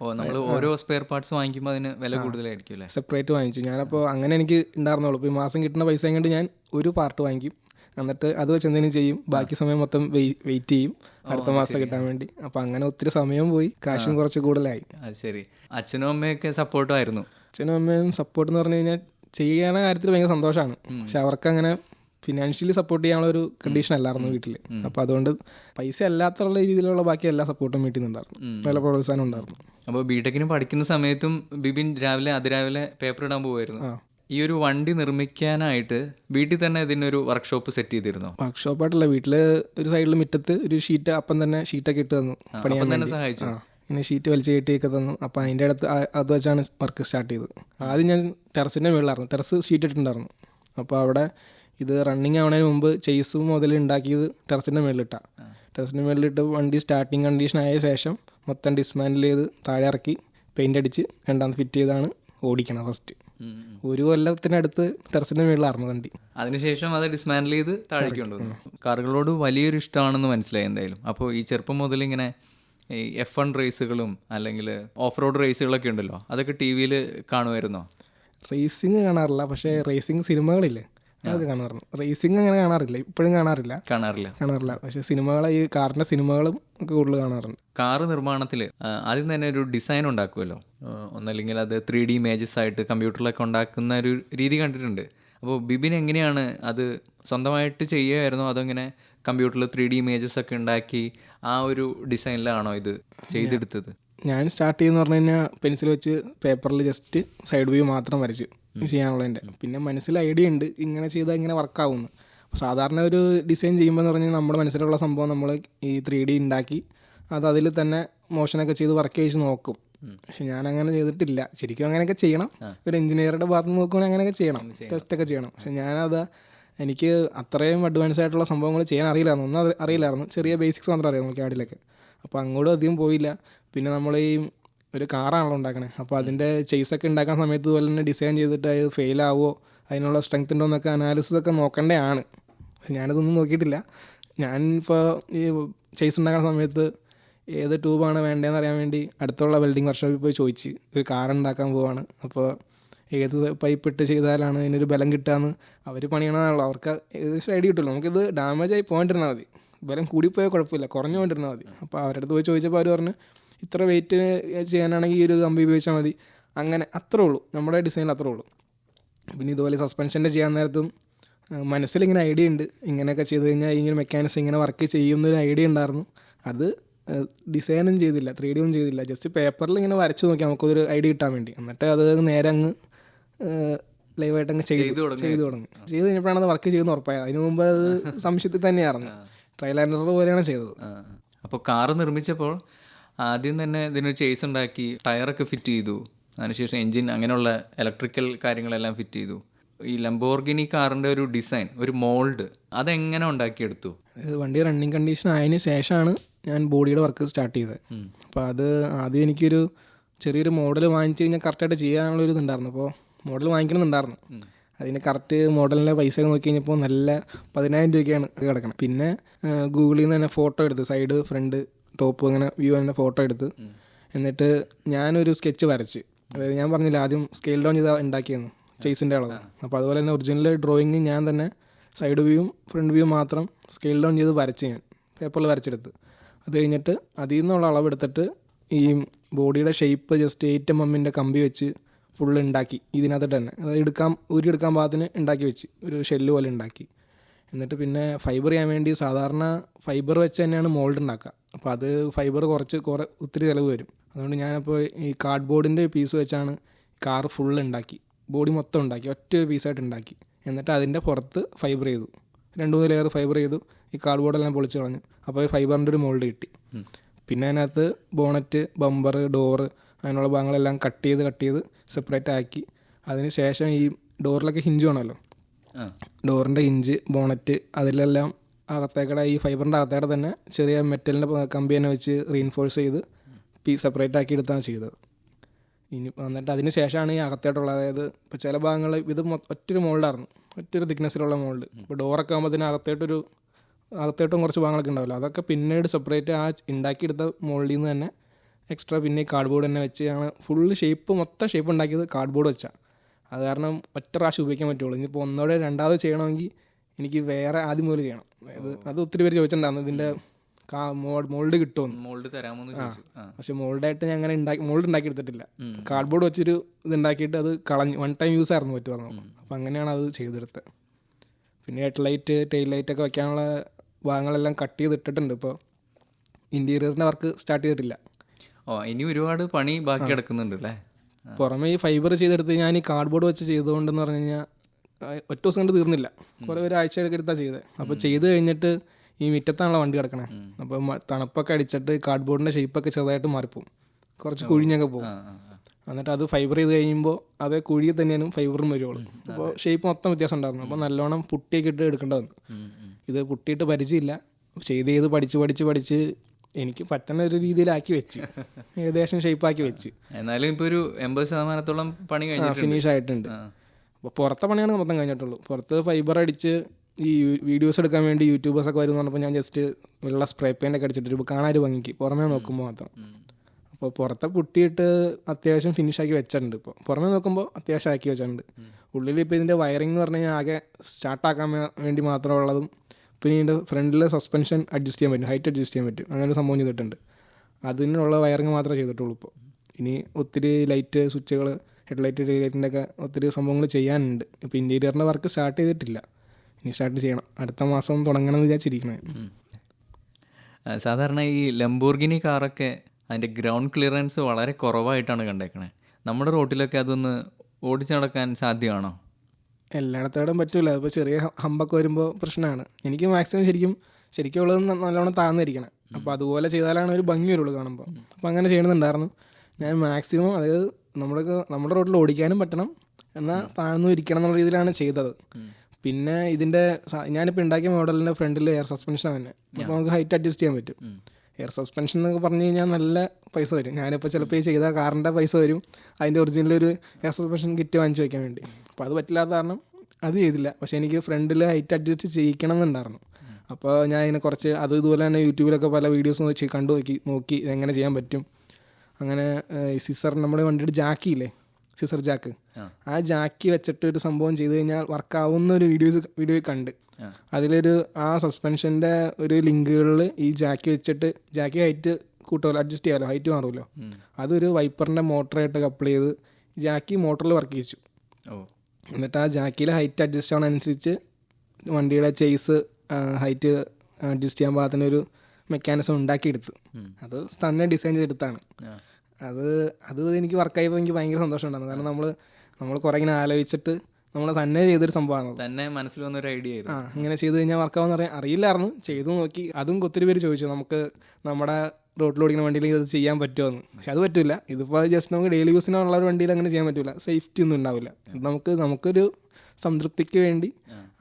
ഓ നമ്മൾ ഓരോ സ്പെയർ പാർട്സ് വാങ്ങിക്കുമ്പോൾ അതിന് വില കൂടുതലായിരിക്കും അല്ലേ സെപ്പറേറ്റ് വാങ്ങിച്ചു. ഞാനപ്പോൾ അങ്ങനെ എനിക്ക് ഉണ്ടായിരുന്നുള്ളൂ. ഇപ്പോൾ ഈ മാസം കിട്ടുന്ന പൈസ കൊണ്ട് ഞാൻ ഒരു പാർട്ട് വാങ്ങിക്കും. എന്നിട്ട് അത് വെച്ച് എന്തെങ്കിലും ചെയ്യും. ബാക്കി സമയം മൊത്തം വെയിറ്റ് ചെയ്യും. അടുത്ത മാസം കിട്ടാൻ വേണ്ടി. അപ്പൊ അങ്ങനെ ഒത്തിരി സമയം പോയി. കാശും കുറച്ച് കൂടുതലായി. അത് ശരി. അച്ഛനും അമ്മയൊക്കെ സപ്പോർട്ടായിരുന്നു അച്ഛനും അമ്മയും സപ്പോർട്ട് എന്ന് പറഞ്ഞു കഴിഞ്ഞാൽ ചെയ്യണ കാര്യത്തിൽ ഭയങ്കര സന്തോഷമാണ്. പക്ഷെ അവർക്ക് അങ്ങനെ ഫിനാൻഷ്യലി സപ്പോർട്ട് ചെയ്യാനുള്ള ഒരു കണ്ടീഷൻ അല്ലായിരുന്നു വീട്ടിൽ അപ്പോൾ അതുകൊണ്ട് പൈസ അല്ലാത്തുള്ള രീതിയിലുള്ള ബാക്കി എല്ലാ സപ്പോർട്ടും വീട്ടിൽ നിന്നുണ്ടായിരുന്നു. നല്ല പ്രോത്സാഹനം ഉണ്ടായിരുന്നു. അപ്പോൾ ബിടെക്കിന് പഠിക്കുന്ന സമയത്തും ബിബിൻ രാവിലെ അതിരാവിലെ പേപ്പർ ഇടാൻ പോകുമായിരുന്നു. ഈ ഒരു വണ്ടി നിർമ്മിക്കാനായിട്ട് വീട്ടിൽ തന്നെ ഇതിനൊരു വർക്ക്ഷോപ്പ് സെറ്റ് ചെയ്തിരുന്നു? വർക്ക്ഷോപ്പ് വർക്ക്ഷോപ്പായിട്ടല്ല വീട്ടിൽ ഒരു സൈഡിൽ മുറ്റത്ത് ഒരു ഷീറ്റ് അപ്പം തന്നെ ഷീറ്റൊക്കെ ഇട്ട് തന്നു പണിയാൻ തന്നെ സഹായിച്ചു. പിന്നെ ഷീറ്റ് വലിച്ചു കെട്ടിയൊക്കെ തന്നു. അപ്പൊ അതിന്റെ അടുത്ത് അത് വെച്ചാണ് വർക്ക് സ്റ്റാർട്ട് ചെയ്തത്. ആദ്യം ഞാൻ ടെറസിന്റെ മുകളിലായിരുന്നു ടെറസ് ഷീറ്റ് ഇട്ടിട്ടുണ്ടായിരുന്നു. അപ്പോൾ അവിടെ ഇത് റണ്ണിങ് ആവണതിന് മുമ്പ് ചെയ്സ് മുതൽ ഉണ്ടാക്കിയത് ടെറസിന്റെ മുകളിലിട്ടാണ് ടെറസിന്റെ മുകളിലിട്ട് വണ്ടി സ്റ്റാർട്ടിങ് കണ്ടീഷൻ ആയ ശേഷം മൊത്തം ഡിസ്മാൻഡിൽ ചെയ്ത് താഴെ ഇറക്കി പെയിന്റ് അടിച്ച് രണ്ടാമത് ഫിറ്റ് ചെയ്താണ് ഓടിക്കണം ഫസ്റ്റ്. ഒരു കൊല്ലത്തിനടുത്ത് ടെറസിന്റെ മേളിൽ മുകളിലായിരുന്നു വണ്ടി. അതിനുശേഷം അത് ഡിസ്മാൻഡിൽ ചെയ്ത് താഴേക്ക് കൊണ്ടുവന്നു. കാറുകളോട് വലിയൊരു ഇഷ്ടമാണെന്ന് മനസ്സിലായി എന്തായാലും. അപ്പോൾ ഈ ചെറുപ്പം മുതൽ ഇങ്ങനെ ഈ എഫ് വൺ റേസുകളും അല്ലെങ്കിൽ ഓഫ് റോഡ് റേസുകളൊക്കെ ഉണ്ടല്ലോ അതൊക്കെ ടി വിയിൽ കാണുമായിരുന്നോ? റേസിങ് കാണാറില്ല പക്ഷേ റേസിങ് സിനിമകളില്ലേ അതൊക്കെ കാണാറുണ്ട്. റേസിംഗ് അങ്ങനെ കാണാറില്ല. ഇപ്പോഴും കാണാറില്ല. കാണാറില്ല. കാണാറില്ല. പക്ഷേ സിനിമകൾ ഈ കാറിന്റെ സിനിമകളും ഒക്കെ കൂടുതൽ കാണാറുണ്ട്. കാറ് നിർമ്മാണത്തിൽ ആദ്യം തന്നെ ഒരു ഡിസൈൻ ഉണ്ടാക്കുമല്ലോ ഒന്നല്ലെങ്കിൽ അത് ത്രീ ഡി ഇമേജസ് ആയിട്ട് കമ്പ്യൂട്ടറിലൊക്കെ ഉണ്ടാക്കുന്ന ഒരു രീതി കണ്ടിട്ടുണ്ട്. അപ്പോൾ ബിബിൻ എങ്ങനെയാണ് അത് സ്വന്തമായിട്ട് ചെയ്യുമായിരുന്നോ അതോ ഇങ്ങനെ കമ്പ്യൂട്ടറിൽ ത്രീ ഡി ഇമേജസ് ഒക്കെ ഉണ്ടാക്കി ആ ഒരു ഡിസൈനിലാണോ ഇത് ചെയ്തെടുത്തത്? ഞാൻ സ്റ്റാർട്ട് ചെയ്യുന്ന പറഞ്ഞു കഴിഞ്ഞാൽ പെൻസിൽ വെച്ച് പേപ്പറിൽ ജസ്റ്റ് സൈഡ് വ്യൂ മാത്രം വരച്ചു. ചെയ്യാനുള്ളതിന്റെ പിന്നെ മനസ്സിൽ ഐഡിയ ഉണ്ട്. ഇങ്ങനെ ചെയ്താൽ ഇങ്ങനെ വർക്കാവുന്നു അപ്പോൾ സാധാരണ ഒരു ഡിസൈൻ ചെയ്യുമ്പോൾ എന്ന് പറഞ്ഞാൽ നമ്മുടെ മനസ്സിലുള്ള സംഭവം നമ്മൾ ഈ ത്രീ ഡി ഉണ്ടാക്കി അത് അതിൽ തന്നെ മോഷനൊക്കെ ചെയ്ത് വർക്ക് ചെയ്ത് നോക്കും. പക്ഷെ ഞാൻ അങ്ങനെ ചെയ്തിട്ടില്ല. ശരിക്കും അങ്ങനെയൊക്കെ ചെയ്യണം. ഒരു എഞ്ചിനീയറുടെ ഭാഗത്ത് നിന്ന് നോക്കുകയാണെങ്കിൽ അങ്ങനെയൊക്കെ ചെയ്യണം. ടെസ്റ്റ് ഒക്കെ ചെയ്യണം. പക്ഷെ ഞാനത് എനിക്ക് അത്രയും അഡ്വാൻസ് ആയിട്ടുള്ള സംഭവങ്ങൾ ചെയ്യാൻ അറിയില്ലായിരുന്നു. ഒന്നും അറിയില്ലായിരുന്നു. ചെറിയ ബേസിക്സ് മാത്രമേ അറിയാം നമുക്ക് ആഡിലൊക്കെ അപ്പോൾ അങ്ങോട്ടും അധികം പോയില്ല. പിന്നെ നമ്മൾ ഈ ഒരു കാറാണല്ലോ ഉണ്ടാക്കണേ. അപ്പോൾ അതിന്റെ ചേസൊക്കെ ഉണ്ടാക്കാൻ സമയത്ത് ഇതുപോലെ തന്നെ ഡിസൈൻ ചെയ്തിട്ട് അത് ഫെയിൽ ആവുമോ അതിനുള്ള സ്ട്രെങ്ത് ഉണ്ടോ എന്നൊക്കെ അനാലിസിസ് ഒക്കെ നോക്കേണ്ടതാണ് ഞാനതൊന്നും നോക്കിയിട്ടില്ല. ഞാൻ ഇപ്പോൾ ഈ ചേസ് ഉണ്ടാക്കുന്ന സമയത്ത് ഏത് ട്യൂബാണ് വേണ്ടതെന്ന് അറിയാൻ വേണ്ടി അടുത്തുള്ള വെൽഡിംഗ് വർക്ക്ഷോപ്പിൽ പോയി ചോദിച്ച്. ഒരു കാർ ഉണ്ടാക്കാൻ പോവാണ്. അപ്പോൾ ഏത് പൈപ്പ് ഇട്ട് ചെയ്താലാണ് ഇതിനൊരു ബലം കിട്ടുകയെന്ന് അവർ പണിയണതാണല്ലോ. അവർക്ക് ഏകദേശം ഐഡിയ കിട്ടുമല്ലോ. നമുക്കിത് ഡാമേജ് ആയി പോകാണ്ടിരുന്നാൽ മതി. ബലം കൂടിപ്പോയാൽ കുഴപ്പമില്ല. കുറഞ്ഞു കൊണ്ടിരുന്നാൽ മതി. അപ്പോൾ അവരുടെ അടുത്ത് പോയി ചോദിച്ചപ്പോൾ അവർ പറഞ്ഞു ഇത്ര വെയിറ്റ് ചെയ്യാനാണെങ്കിൽ ഈ ഒരു കമ്പി ഉപയോഗിച്ചാൽ മതി. അങ്ങനെ അത്രേ ഉള്ളൂ. നമ്മുടെ ഡിസൈനിൽ അത്രേ ഉള്ളൂ. പിന്നെ ഇതുപോലെ സസ്പെൻഷന്റെ ചെയ്യാൻ നേരത്തും മനസ്സിൽ മനസ്സിലിങ്ങനെ ഐഡിയ ഉണ്ട്. ഇങ്ങനെയൊക്കെ ചെയ്ത് കഴിഞ്ഞാൽ ഇങ്ങനെ മെക്കാനിക്സ് ഇങ്ങനെ വർക്ക് ചെയ്യുന്നൊരു ഐഡിയ ഉണ്ടായിരുന്നു. അത് ഡിസൈനും ചെയ്തില്ല. ത്രീ ഡി ഒന്നും ചെയ്തില്ല. ജസ്റ്റ് പേപ്പറിൽ ഇങ്ങനെ വരച്ച് നോക്കി നമുക്കൊരു ഐഡിയ കിട്ടാൻ വേണ്ടി. എന്നിട്ട് അത് നേരെ അങ്ങ് ലൈവായിട്ട് അങ്ങ് ചെയ്ത്. ചെയ്ത് തുടങ്ങി. ചെയ്ത് കഴിഞ്ഞപ്പോഴാണ് അത് വർക്ക് ചെയ്യുന്ന ഉറപ്പായത്. അതിന് മുമ്പ് അത് സംശയത്തിൽ തന്നെയായിരുന്നു. ട്രയൽ ആൻഡ് പോലെയാണ് ചെയ്തത്. അപ്പോൾ കാർ നിർമ്മിച്ചപ്പോൾ ആദ്യം തന്നെ ഇതിനൊരു ചേസ് ഉണ്ടാക്കി ടയറൊക്കെ ഫിറ്റ് ചെയ്തു. അതിനുശേഷം എൻജിൻ അങ്ങനെയുള്ള ഇലക്ട്രിക്കൽ കാര്യങ്ങളെല്ലാം ഫിറ്റ് ചെയ്തു. ഈ ലംബോർഗിനി കാറിന്റെ ഒരു ഡിസൈൻ ഒരു മോൾഡ് അതെങ്ങനെ ഉണ്ടാക്കിയെടുത്തു? വണ്ടി റണ്ണിങ് കണ്ടീഷൻ ആയതിനു ശേഷമാണ് ഞാൻ ബോഡിയുടെ വർക്ക് സ്റ്റാർട്ട് ചെയ്തത്. അപ്പോൾ അത് ആദ്യം എനിക്കൊരു ചെറിയൊരു മോഡൽ വാങ്ങിച്ചു കഴിഞ്ഞാൽ കറക്റ്റായിട്ട് ചെയ്യാനുള്ള ഒരു ഇതുണ്ടായിരുന്നു. അപ്പോൾ മോഡൽ വാങ്ങിക്കണമെന്നുണ്ടായിരുന്നു. അതിന് കറക്റ്റ് മോഡലിന്റെ പൈസ ഒക്കെ നോക്കി കഴിഞ്ഞപ്പോൾ നല്ല പതിനായിരം രൂപയ്ക്കാണ് കിടക്കണം. പിന്നെ ഗൂഗിളിൽ നിന്ന് തന്നെ ഫോട്ടോ എടുത്ത് സൈഡ് ഫ്രണ്ട് ടോപ്പ് അങ്ങനെ വ്യൂ തന്നെ ഫോട്ടോ എടുത്ത് എന്നിട്ട് ഞാനൊരു സ്കെച്ച് വരച്ച്. അതായത് ഞാൻ പറഞ്ഞില്ല ആദ്യം സ്കെയിൽ ഡൗൺ ചെയ്താൽ ഉണ്ടാക്കിയെന്ന് ചേസിന്റെ അളവ്. അപ്പോൾ അതുപോലെ തന്നെ ഒറിജിനൽ ഡ്രോയിങ് ഞാൻ തന്നെ സൈഡ് വ്യൂവും ഫ്രണ്ട് വ്യൂ മാത്രം സ്കെയിൽ ഡൗൺ ചെയ്ത് വരച്ച് ഞാൻ പേപ്പറിൽ വരച്ചെടുത്ത്. അത് കഴിഞ്ഞിട്ട് അതിൽ നിന്നുള്ള അളവെടുത്തിട്ട് ഈ ബോഡിയുടെ ഷേപ്പ് ജസ്റ്റ് എയ്റ്റ് എം എമ്മിന്റെ കമ്പി വെച്ച് ഫുള്ള് ഉണ്ടാക്കി ഇതിനകത്തിട്ട് തന്നെ. അതായത് എടുക്കാൻ ഊരിയെടുക്കാൻ പാകത്തിന് ഉണ്ടാക്കി വെച്ച് ഒരു ഷെല്ല് പോലെ ഉണ്ടാക്കി എന്നിട്ട് പിന്നെ ഫൈബർ ചെയ്യാൻ വേണ്ടി സാധാരണ ഫൈബർ വെച്ച് തന്നെയാണ് മോൾഡ് ഉണ്ടാക്കുക. അപ്പോൾ അത് ഫൈബർ കുറച്ച് കുറേ ഒത്തിരി ചിലവ് വരും. അതുകൊണ്ട് ഞാനപ്പോൾ ഈ കാർഡ് ബോർഡിന്റെ പീസ് വെച്ചാണ് കാർ ഫുൾ ഉണ്ടാക്കി. ബോഡി മൊത്തം ഉണ്ടാക്കി. ഒറ്റ ഒരു പീസായിട്ട് ഉണ്ടാക്കി. എന്നിട്ട് അതിന്റെ പുറത്ത് ഫൈബർ ചെയ്തു. രണ്ട് മൂന്ന് ലെയർ ഫൈബർ ചെയ്തു. ഈ കാർഡ് ബോർഡെല്ലാം പൊളിച്ച് കളഞ്ഞു. അപ്പോൾ ഫൈബറിന്റെ ഒരു മോൾഡ് കിട്ടി. പിന്നെ അതിനകത്ത് ബോണറ്റ് ബമ്പർ ഡോറ് അങ്ങനെയുള്ള ഭാഗങ്ങളെല്ലാം കട്ട് ചെയ്ത് കട്ട് ചെയ്ത് സെപ്പറേറ്റ് ആക്കി. അതിന് ശേഷം ഈ ഡോറിലൊക്കെ ഹിഞ്ച് വേണമല്ലോ. ഡോറിന്റെ ഇഞ്ച് ബോണറ്റ് അതിലെല്ലാം അകത്തേക്കടെ ഈ ഫൈബറിന്റെ അകത്തേടെ തന്നെ ചെറിയ മെറ്റലിന്റെ കമ്പി തന്നെ വെച്ച് റീൻഫോഴ്സ് ചെയ്ത് പീ സെപ്പറേറ്റ് ആക്കി എടുത്താണ് ചെയ്തത്. ഇനി എന്നിട്ട് അതിന് ശേഷമാണ് ഈ അകത്തേട്ടുള്ള അതായത് ഇപ്പോൾ ചില ഭാഗങ്ങൾ ഇത് ഒറ്റൊരു മോൾഡായിരുന്നു. ഒറ്റൊരു തിക്നെസ്സിലുള്ള മോൾഡ്. ഇപ്പോൾ ഡോറൊക്കെ ആകുമ്പോൾ അകത്തേട്ടൊരു അകത്തേട്ടും കുറച്ച് ഭാഗങ്ങളൊക്കെ ഉണ്ടാവില്ല. അതൊക്കെ പിന്നീട് സെപ്പറേറ്റ് ആ ഉണ്ടാക്കിയെടുത്ത മോൾഡിൽ നിന്ന് തന്നെ എക്സ്ട്രാ പിന്നെ കാർഡ്ബോർഡ് തന്നെ വെച്ച് ഞങ്ങൾ ഫുള്ള് ഷേപ്പ് മൊത്തം ഷേപ്പ് ഉണ്ടാക്കിയത് കാർഡ്ബോർഡ് വെച്ചാണ് അത് കാരണം ഒറ്റ പ്രാവശ്യം ഉപയോഗിക്കാൻ പറ്റുള്ളൂ. ഇനിയിപ്പോൾ ഒന്നോടെ രണ്ടാമത് ചെയ്യണമെങ്കിൽ എനിക്ക് വേറെ ആദ്യം മുതൽ ചെയ്യണം. അതായത് അത് ഒത്തിരി പേര് ചോദിച്ചിട്ടുണ്ടായിരുന്നു. ഇതിന്റെ മോൾഡ് കിട്ടുമെന്ന് മോൾഡ് തരാമോന്ന് പക്ഷെ മോൾഡായിട്ട് ഞാൻ അങ്ങനെ ഉണ്ടാക്കി മോൾഡ് ഉണ്ടാക്കി എടുത്തിട്ടില്ല കാർഡ് ബോർഡ് വെച്ചൊരു ഇത് ഉണ്ടാക്കിയിട്ട് അത് കളഞ്ഞു. വൺ ടൈം യൂസ് ആയിരുന്നു പറ്റു പറഞ്ഞു. അപ്പം അങ്ങനെയാണ് അത് ചെയ്തെടുത്തത്. പിന്നെ ഹെഡ് ലൈറ്റ് ടെയിൽ ലൈറ്റ് ഒക്കെ വെക്കാനുള്ള ഭാഗങ്ങളെല്ലാം കട്ട് ചെയ്തിട്ടിട്ടുണ്ട് ഇപ്പോൾ ഇന്റീരിയറിന്റെ വർക്ക് സ്റ്റാർട്ട് ചെയ്തിട്ടില്ല. ഓ ഇനി ഒരുപാട് പണി ബാക്കി കിടക്കുന്നുണ്ട് അല്ലേ. പുറമെ ഈ ഫൈബർ ചെയ്തെടുത്ത് ഞാൻ ഈ കാർഡ് ബോർഡ് വെച്ച് ചെയ്തുകൊണ്ടെന്ന് പറഞ്ഞു കഴിഞ്ഞാൽ ഒറ്റ ദിവസം കൊണ്ട് തീർന്നില്ല. കുറേ ഒരാഴ്ച എടുത്താണ് ചെയ്തത് അപ്പോൾ ചെയ്ത് കഴിഞ്ഞിട്ട് ഈ മുറ്റത്താണല്ലോ വണ്ടി കിടക്കണേ. അപ്പോൾ തണുപ്പൊക്കെ അടിച്ചിട്ട് കാർഡ് ബോർഡിന്റെ ഷേപ്പൊക്കെ ചെറുതായിട്ട് മാറിപ്പോവും. കുറച്ച് കുഴിഞ്ഞൊക്കെ പോകും. എന്നിട്ട് അത് ഫൈബർ ചെയ്ത് കഴിയുമ്പോൾ അതേ കുഴിയിൽ തന്നെയാണ് ഫൈബറും വരുവുള്ളൂ അപ്പോൾ ഷേപ്പ് മൊത്തം വ്യത്യാസം ഉണ്ടായിരുന്നു. അപ്പോൾ നല്ലോണം പുട്ടിയൊക്കെ ഇട്ട് എടുക്കേണ്ടി വന്നു. ഇത് പുട്ടിയിട്ട് പരിചയമില്ല. ചെയ്ത് ചെയ്ത് പഠിച്ച് പഠിച്ച് പഠിച്ച് എനിക്ക് പറ്റുന്ന ഒരു രീതിയിലാക്കി വെച്ച്. ഏകദേശം ഷേപ്പാക്കി വെച്ച്. എന്നാലും ഇപ്പോൾ ഒരു എൺപത് ശതമാനത്തോളം പണി കഴിഞ്ഞിട്ടുണ്ട്. ഫിനിഷ് ആയിട്ടുണ്ട്. അപ്പോൾ പുറത്തെ പണിയാണ് മൊത്തം കഴിഞ്ഞിട്ടുള്ളൂ. പുറത്ത് ഫൈബർ അടിച്ച് ഈ വീഡിയോസ് എടുക്കാൻ വേണ്ടി യൂട്യൂബേഴ്സൊക്കെ വരും എന്ന് പറഞ്ഞപ്പോൾ ഞാൻ ജസ്റ്റ് വെള്ള സ്പ്രേ പെയിന്റ് ഒക്കെ അടിച്ചിട്ട് ഒരു കാണാൻ ഒരു ഭംഗിക്ക്. പുറമേ നോക്കുമ്പോൾ മാത്രം. അപ്പോൾ പുറത്തെ പൊട്ടിയിട്ട് അത്യാവശ്യം ഫിനിഷ് ആക്കി വെച്ചിട്ടുണ്ട് ഇപ്പോൾ പുറമേ നോക്കുമ്പോൾ അത്യാവശ്യം ആക്കി വെച്ചിട്ടുണ്ട്. ഉള്ളിൽ ഇപ്പോൾ ഇതിന്റെ വയറിംഗ് എന്ന് പറഞ്ഞു കഴിഞ്ഞാൽ ആകെ സ്റ്റാർട്ടാക്കാൻ വേണ്ടി മാത്രമുള്ളതും പിന്നെ ഇതിന്റെ ഫ്രണ്ടിലെ സസ്പെൻഷൻ അഡ്ജസ്റ്റ് ചെയ്യാൻ പറ്റും ഹൈറ്റ് അഡ്ജസ്റ്റ് ചെയ്യാൻ പറ്റും. അങ്ങനെ സംഭവം ചെയ്തിട്ടുണ്ട്. അതിനുള്ള വയറിങ് മാത്രമേ ചെയ്തിട്ടുള്ളൂ ഇപ്പോൾ ഇനി ഒത്തിരി ലൈറ്റ് സ്വിച്ചുകൾ ഹെഡ്ലൈറ്റ് ലൈറ്റിന്റെ ഒക്കെ ഒത്തിരി സംഭവങ്ങൾ ചെയ്യാനുണ്ട്. ഇപ്പോൾ ഇന്റീരിയറിന്റെ വർക്ക് സ്റ്റാർട്ട് ചെയ്തിട്ടില്ല. ഇനി സ്റ്റാർട്ട് ചെയ്യണം. അടുത്ത മാസം തുടങ്ങണം എന്ന് വിചാരിച്ചിരിക്കണേ സാധാരണ ഈ ലംബോർഗിനി കാറൊക്കെ അതിന്റെ ഗ്രൗണ്ട് ക്ലിയറൻസ് വളരെ കുറവായിട്ടാണ് കണ്ടേക്കണേ. നമ്മുടെ റോട്ടിലൊക്കെ അതൊന്ന് ഓടിച്ചു നടക്കാൻ സാധ്യമാണോ? എല്ലായിടത്തോടും പറ്റില്ല അപ്പോൾ ചെറിയ ഹമ്പൊക്കെ വരുമ്പോൾ പ്രശ്നമാണ് എനിക്ക് മാക്സിമം ശരിക്കും ശരിക്കും ഉള്ളത് നല്ലോണം താഴ്ന്നിരിക്കണം. അപ്പോൾ അതുപോലെ ചെയ്താലാണ് ഒരു ഭംഗി വരുള്ളൂ കാണുമ്പോൾ അപ്പോൾ അങ്ങനെ ചെയ്യണമെന്നുണ്ടായിരുന്നു ഞാൻ മാക്സിമം അതായത് നമ്മുടെ നമ്മുടെ റോഡിൽ ഓടിക്കാനും പറ്റണം. എന്നാൽ താഴ്ന്നു ഇരിക്കണം എന്നുള്ള രീതിയിലാണ് ചെയ്തത്. പിന്നെ ഇതിന്റെ ഞാനിപ്പോൾ ഉണ്ടാക്കിയ മോഡലിന്റെ ഫ്രണ്ടിൽ എയർ സസ്പെൻഷൻ തന്നെ. അപ്പോൾ നമുക്ക് ഹൈറ്റ് അഡ്ജസ്റ്റ് ചെയ്യാൻ പറ്റും. എയർ സസ്പെൻഷൻ എന്നൊക്കെ പറഞ്ഞു കഴിഞ്ഞാൽ നല്ല പൈസ വരും. ഞാനിപ്പോൾ ചിലപ്പോൾ ഈ ചെയ്ത കാറിന്റെ പൈസ വരും. അതിന്റെ ഒറിജിനൽ ഒരു എയർ സസ്പെൻഷൻ കിറ്റ് വാങ്ങിച്ചു വയ്ക്കാൻ വേണ്ടി. അപ്പോൾ അത് പറ്റില്ലാത്ത കാരണം അത് ചെയ്തില്ല. പക്ഷേ എനിക്ക് ഫ്രണ്ടിൽ ഹൈറ്റ് അഡ്ജസ്റ്റ് ചെയ്യിക്കണം എന്നുണ്ടായിരുന്നു അപ്പോൾ ഞാൻ ഇതിനെ കുറച്ച് അത് ഇതുപോലെ തന്നെ യൂട്യൂബിലൊക്കെ പല വീഡിയോസ് വെച്ച് കണ്ടു നോക്കി നോക്കി ഇതെങ്ങനെ ചെയ്യാൻ പറ്റും. അങ്ങനെ സിസർ നമ്മുടെ വണ്ടിയുടെ ജാക്കിയില്ലേ സിസർ ജാക്ക് ആ. ജാക്കി വെച്ചിട്ട് ഒരു സംഭവം ചെയ്ത് കഴിഞ്ഞാൽ വർക്കാവുന്ന ഒരു വീഡിയോസ് വീഡിയോ കണ്ട്. അതിലൊരു ആ സസ്പെൻഷന്റെ ഒരു ലിങ്കുകളിൽ ഈ ജാക്കി വെച്ചിട്ട് ജാക്കി ഹൈറ്റ് കൂട്ടുമല്ലോ അഡ്ജസ്റ്റ് ചെയ്യാമല്ലോ ഹൈറ്റ് മാറുമല്ലോ. അതൊരു വൈപ്പറിന്റെ മോട്ടറായിട്ട് കപ്പിൾ ചെയ്ത് ജാക്കി മോട്ടറിൽ വർക്ക് ചെയ്യിച്ചു. എന്നിട്ട് ആ ജാക്കിയിൽ ഹൈറ്റ് അഡ്ജസ്റ്റ് ആവണ അനുസരിച്ച് വണ്ടിയുടെ ചേസ് ഹൈറ്റ് അഡ്ജസ്റ്റ് ചെയ്യാൻ പാകത്തിന് ഒരു മെക്കാനിസം ഉണ്ടാക്കിയെടുത്ത്. എടുത്തു അത് തന്നെ ഡിസൈൻ ചെയ്തെടുത്താണ്. അത് അത് എനിക്ക് വർക്കായപ്പോൾ എനിക്ക് ഭയങ്കര സന്തോഷം ഉണ്ടായിരുന്നു കാരണം നമ്മൾ നമ്മൾ കുറേ ഇങ്ങനെ ആലോചിച്ചിട്ട് നമ്മൾ തന്നെ ചെയ്തൊരു സംഭവമാണ് തന്നെ മനസ്സിൽ വന്നൊരു ഐഡിയ ആ ആയിരുന്നു ഇങ്ങനെ ചെയ്ത് കഴിഞ്ഞാൽ വർക്കാവെന്ന് അറിയാൻ അറിയില്ലായിരുന്നു. ചെയ്തു നോക്കി. അതും ഒത്തിരി പേര് ചോദിച്ചു നമുക്ക് നമ്മുടെ റോട്ടിൽ ഓടിക്കുന്ന വണ്ടിയിൽ ഇത് ചെയ്യാൻ പറ്റുമെന്ന്? പക്ഷെ അത് പറ്റില്ല ഇതിപ്പോൾ ജസ്റ്റ് നമുക്ക് ഡെയിലി യൂസിനുള്ള ഒരു വണ്ടിയിൽ അങ്ങനെ ചെയ്യാൻ പറ്റില്ല സേഫ്റ്റി ഒന്നും ഉണ്ടാവില്ല. നമുക്ക് നമുക്കൊരു സംതൃപ്തിക്ക് വേണ്ടി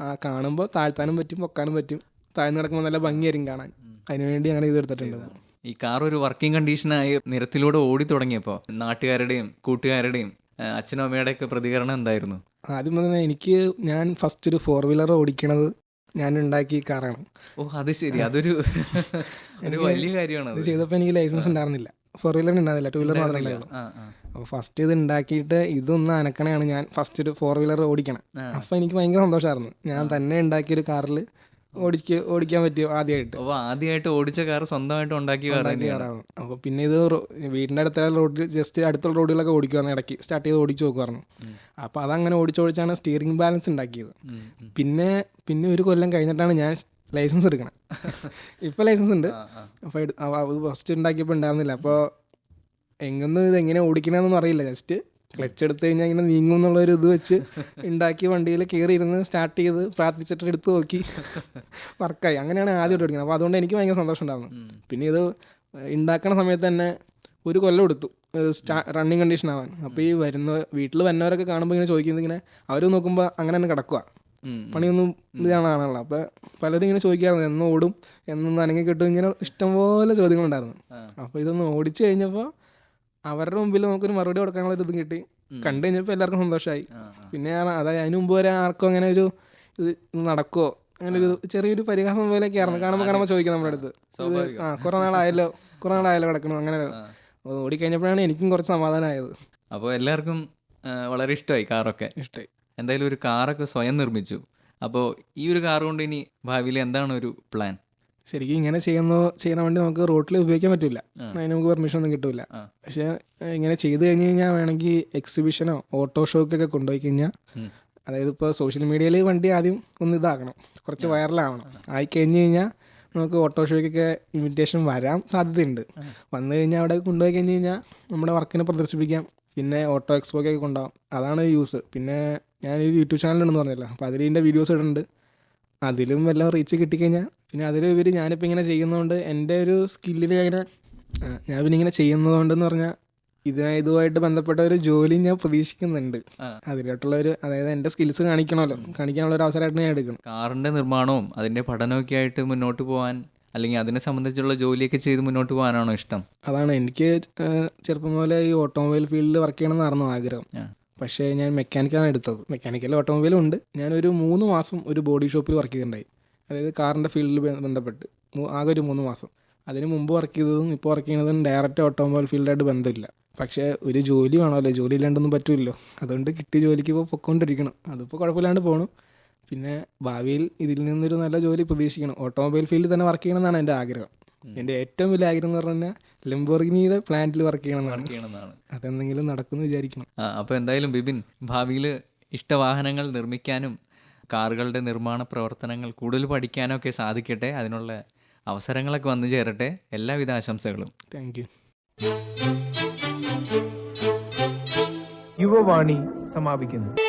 ആ. കാണുമ്പോൾ താഴ്ത്താനും പറ്റും പൊക്കാനും പറ്റും. താഴ്ന്നു കിടക്കുമ്പോൾ നല്ല ഭംഗിയായിരിക്കും കാണാൻ. അതിനുവേണ്ടി അങ്ങനെ ഇത് എടുത്തിട്ടുണ്ട്. ഈ കാർ ഒരു വർക്കിംഗ് കണ്ടീഷനായി നിരത്തിലൂടെ ഓടി തുടങ്ങിയപ്പോൾ നാട്ടുകാരുടെയും കൂട്ടുകാരുടെയും ആ, അച്ഛനും അമ്മയുടെ ഒക്കെ പ്രതികരണം എന്തായിരുന്നു? ആദ്യം തന്നെ എനിക്ക് ഞാൻ ഫസ്റ്റ് ഒരു ഫോർ വീലർ ഓടിക്കണത് ഞാൻ ഉണ്ടാക്കിയ കാറാണ്. ഓ അത് ശരി. അതൊരു ഒരു വലിയ കാര്യമാണ് ഇത് ചെയ്തപ്പോൾ എനിക്ക് ലൈസൻസ് ഉണ്ടായിരുന്നില്ല. ഫോർ വീലർ ഉണ്ടായിരുന്നില്ല. ടു വീലർ മാത്രമേ അപ്പോൾ ഫസ്റ്റ് ഇത് ഉണ്ടാക്കിയിട്ട് ഇതൊന്ന് അനക്കണയാണ് ഞാൻ ഫസ്റ്റ് ഒരു ഫോർ വീലർ ഓടിക്കണം. അപ്പോൾ എനിക്ക് ഭയങ്കര സന്തോഷമായിരുന്നു ഞാൻ തന്നെ ഉണ്ടാക്കിയൊരു കാറിൽ ഓടിക്ക് ഓടിക്കാൻ പറ്റിയ ആദ്യമായിട്ട് അപ്പോൾ ആദ്യമായിട്ട് ഓടിച്ച കാർ സ്വന്തമായിട്ട് ഉണ്ടാക്കിയ കാറാണ് അപ്പോൾ പിന്നെ ഇത് വീടിന്റെ വീടിന്റെ അടുത്ത റോഡിൽ ജസ്റ്റ് അടുത്തുള്ള റോഡുകളൊക്കെ ഓടിക്കുവാന്ന് ഇടയ്ക്ക് സ്റ്റാർട്ട് ചെയ്ത് ഓടിച്ചു നോക്കുമായിരുന്നു അപ്പോൾ അതങ്ങനെ ഓടിച്ചോടിച്ചാണ് സ്റ്റിയറിംഗ് ബാലൻസ് ഉണ്ടാക്കിയത്. പിന്നെ പിന്നെ ഒരു കൊല്ലം കഴിഞ്ഞിട്ടാണ് ഞാൻ ലൈസൻസ് എടുക്കണം. ഇപ്പൊ ലൈസൻസ് ഉണ്ട്. ആ. ഫസ്റ്റ് ഉണ്ടാക്കിയപ്പോൾ ഉണ്ടായിരുന്നില്ല. അപ്പോൾ എങ്ങനെ ഇത് എങ്ങനെ ഓടിക്കണമെന്നൊന്നും അറിയില്ല. ജസ്റ്റ് ക്ലച്ച് എടുത്തു കഴിഞ്ഞാൽ ഇങ്ങനെ നീങ്ങും എന്നുള്ള ഒരു ഇത് വെച്ച് ഉണ്ടാക്കി വണ്ടിയിൽ കയറി ഇരുന്ന് സ്റ്റാർട്ട് ചെയ്ത് പ്രാർത്ഥിച്ചിട്ട് എടുത്ത് നോക്കി. വർക്കായി. അങ്ങനെയാണ് ആദ്യം ഓടിക്കുന്നത് അപ്പോൾ അതുകൊണ്ട് എനിക്ക് ഭയങ്കര സന്തോഷം ഉണ്ടായിരുന്നു. പിന്നെ ഇത് ഉണ്ടാക്കണ സമയത്ത് തന്നെ ഒരു കൊല്ലം എടുത്തു. സ്റ്റാ റണ്ണിങ് കണ്ടീഷൻ ആവാൻ. അപ്പോൾ ഈ വരുന്ന വീട്ടിൽ വരുന്നവരൊക്കെ കാണുമ്പോൾ ഇങ്ങനെ ചോദിക്കുന്നത് ഇങ്ങനെ അവർ നോക്കുമ്പോൾ അങ്ങനെ തന്നെ കിടക്കുക പണിയൊന്നും ഇത് കാണാനുള്ള അപ്പോൾ പലരും ഇങ്ങനെ ചോദിക്കാറുണ്ട്. എന്ന് ഓടും എന്നൊന്ന് അനങ്ങി കിട്ടും ഇങ്ങനെ ഇഷ്ടംപോലെ ചോദ്യങ്ങളുണ്ടായിരുന്നു. അപ്പോൾ ഇതൊന്ന് ഓടിച്ചു കഴിഞ്ഞപ്പോൾ അവരുടെ മുമ്പിൽ നമുക്കൊരു മറുപടി കൊടുക്കാനുള്ള ഒരു ഇതും കിട്ടി. കണ്ടു കഴിഞ്ഞപ്പോൾ എല്ലാവർക്കും സന്തോഷമായി. പിന്നെ അതായത് അതിന് മുമ്പ് വരെ ആർക്കും അങ്ങനെ ഒരു ഇത് നടക്കുമോ അങ്ങനെ ഒരു ചെറിയൊരു പരിഹാസം പോലെയൊക്കെ ആയിരുന്നു. കാണുമ്പോൾ കാണുമ്പോൾ ചോദിക്കും നമ്മുടെ അടുത്ത്. ആ കുറെ നാളായല്ലോ. കുറെ നാളായല്ലോ കിടക്കണം. അങ്ങനെ ഓടിക്കഴിഞ്ഞപ്പോഴാണ് എനിക്കും കുറച്ച് സമാധാനമായത് അപ്പോൾ എല്ലാവർക്കും വളരെ ഇഷ്ടമായി കാറൊക്കെ. ഇഷ്ടമായി എന്തായാലും ഒരു കാറൊക്കെ സ്വയം നിർമ്മിച്ചു. അപ്പോൾ ഈ ഒരു കാർ കൊണ്ട് ഇനി ഭാവിയിൽ എന്താണ് ഒരു പ്ലാൻ? ശരിക്കും ഇങ്ങനെ ചെയ്യുന്ന ചെയ്യണ വണ്ടി നമുക്ക് റോട്ടിൽ ഉപയോഗിക്കാൻ പറ്റില്ല. അതിന് നമുക്ക് പെർമിഷൻ ഒന്നും കിട്ടില്ല പക്ഷെ ഇങ്ങനെ ചെയ്ത് കഴിഞ്ഞ് കഴിഞ്ഞാൽ വേണമെങ്കിൽ എക്സിബിഷനോ ഓട്ടോ ഷോക്കൊക്കെ കൊണ്ടുപോയി കഴിഞ്ഞാൽ. അതായത് ഇപ്പോൾ സോഷ്യൽ മീഡിയയിൽ വണ്ടി ആദ്യം ഒന്ന് ഇതാക്കണം കുറച്ച് വൈറലാവണം ആയി കഴിഞ്ഞ് കഴിഞ്ഞാൽ നമുക്ക് ഓട്ടോ ഷോയ്ക്കൊക്കെ ഇൻവിറ്റേഷൻ വരാൻ സാധ്യതയുണ്ട്. വന്നു കഴിഞ്ഞാൽ അവിടെ കൊണ്ടുപോയി കഴിഞ്ഞ് കഴിഞ്ഞാൽ നമ്മുടെ വർക്കിനെ പ്രദർശിപ്പിക്കാം. പിന്നെ ഓട്ടോ എക്സ്പോക്കൊക്കെ കൊണ്ടുപോകാം. അതാണ് യൂസ് പിന്നെ ഞാനൊരു യൂട്യൂബ് ചാനലുണ്ടെന്ന് പറഞ്ഞല്ലോ. അപ്പോൾ അതിൽ ഇതിന്റെ വീഡിയോസ് ഇടുന്നുണ്ട്. അതിലും വല്ല റീച്ച് കിട്ടിക്കഴിഞ്ഞാൽ പിന്നെ അതിലുപരി ഞാനിപ്പോൾ ഇങ്ങനെ ചെയ്യുന്നതുകൊണ്ട് എന്റെ ഒരു സ്കില്ലിൽ അങ്ങനെ ഞാൻ പിന്നെ ഇങ്ങനെ ചെയ്യുന്നതുകൊണ്ടെന്ന് പറഞ്ഞാൽ ഇതിനായി ഇതുമായിട്ട് ബന്ധപ്പെട്ട ഒരു ജോലി ഞാൻ പ്രതീക്ഷിക്കുന്നുണ്ട്. അതിലോട്ടുള്ള ഒരു അതായത് എന്റെ സ്കിൽസ് കാണിക്കണമല്ലോ. കാണിക്കാനുള്ള ഒരു അവസരമായിട്ട് ഞാൻ എടുക്കണം. കാറിന്റെ നിർമ്മാണവും അതിന്റെ പഠനമൊക്കെ ആയിട്ട് മുന്നോട്ട് പോകാൻ അല്ലെങ്കിൽ അതിനെ സംബന്ധിച്ചുള്ള ജോലിയൊക്കെ ചെയ്ത് മുന്നോട്ട് പോകാനാണോ ഇഷ്ടം? അതാണ് എനിക്ക് ചെറുപ്പം മുതലേ ഈ ഓട്ടോമൊബൈൽ ഫീൽഡിൽ വർക്ക് ചെയ്യണമെന്നായിരുന്നു ആഗ്രഹം. പക്ഷേ ഞാൻ മെക്കാനിക്കാണ് എടുത്തത്. മെക്കാനിക്കൽ ഓട്ടോമൊബൈൽ ഉണ്ട്. ഞാനൊരു മൂന്ന് മാസം ഒരു ബോഡി ഷോപ്പിൽ വർക്ക് ചെയ്തിട്ടുണ്ടായി. അതായത് കാറിന്റെ ഫീൽഡിൽ ബന്ധപ്പെട്ട്. ആകെ ഒരു മൂന്ന് മാസം. അതിന് മുമ്പ് വർക്ക് ചെയ്തതും ഇപ്പോൾ വർക്ക് ചെയ്യുന്നതും ഡയറക്റ്റ് ഓട്ടോമൊബൈൽ ഫീൽഡായിട്ട് ബന്ധമില്ല. പക്ഷേ ഒരു ജോലി വേണമല്ലോ. ജോലി ഇല്ലാണ്ടൊന്നും പറ്റില്ലല്ലോ. അതുകൊണ്ട് കിട്ടിയ ജോലിക്ക് ഇപ്പോൾ പൊക്കോണ്ടിരിക്കണം. അതിപ്പോൾ കുഴപ്പമില്ലാണ്ട് പോകണം പിന്നെ ഭാവിയിൽ ഇതിൽ നിന്നൊരു നല്ല ജോലി പ്രതീക്ഷിക്കണം. ഓട്ടോമൊബൈൽ ഫീൽഡിൽ തന്നെ വർക്ക് ചെയ്യണമെന്നാണ് എന്റെ ആഗ്രഹം. എന്റെ ഏറ്റവും വലിയ ആഗ്രഹം എന്ന് പറഞ്ഞാൽ ലംബോർഗിനിയുടെ പ്ലാന്റിൽ വർക്ക് ചെയ്യണം എന്നാണ് ചെയ്യണമെന്നാണ്. അതെന്തെങ്കിലും നടക്കുമെന്ന് വിചാരിക്കണം. അപ്പൊ അപ്പോൾ എന്തായാലും ബിബിൻ ഭാവിയിൽ ഇഷ്ടവാഹനങ്ങൾ നിർമ്മിക്കാനും കാറുകളുടെ നിർമ്മാണ പ്രവർത്തനങ്ങൾ കൂടുതൽ പഠിക്കാനൊക്കെ സാധിക്കട്ടെ. അതിനുള്ള അവസരങ്ങളൊക്കെ വന്നു ചേരട്ടെ. എല്ലാവിധ ആശംസകളും. താങ്ക് യു യുവവാണി സമാപിക്കുന്നു.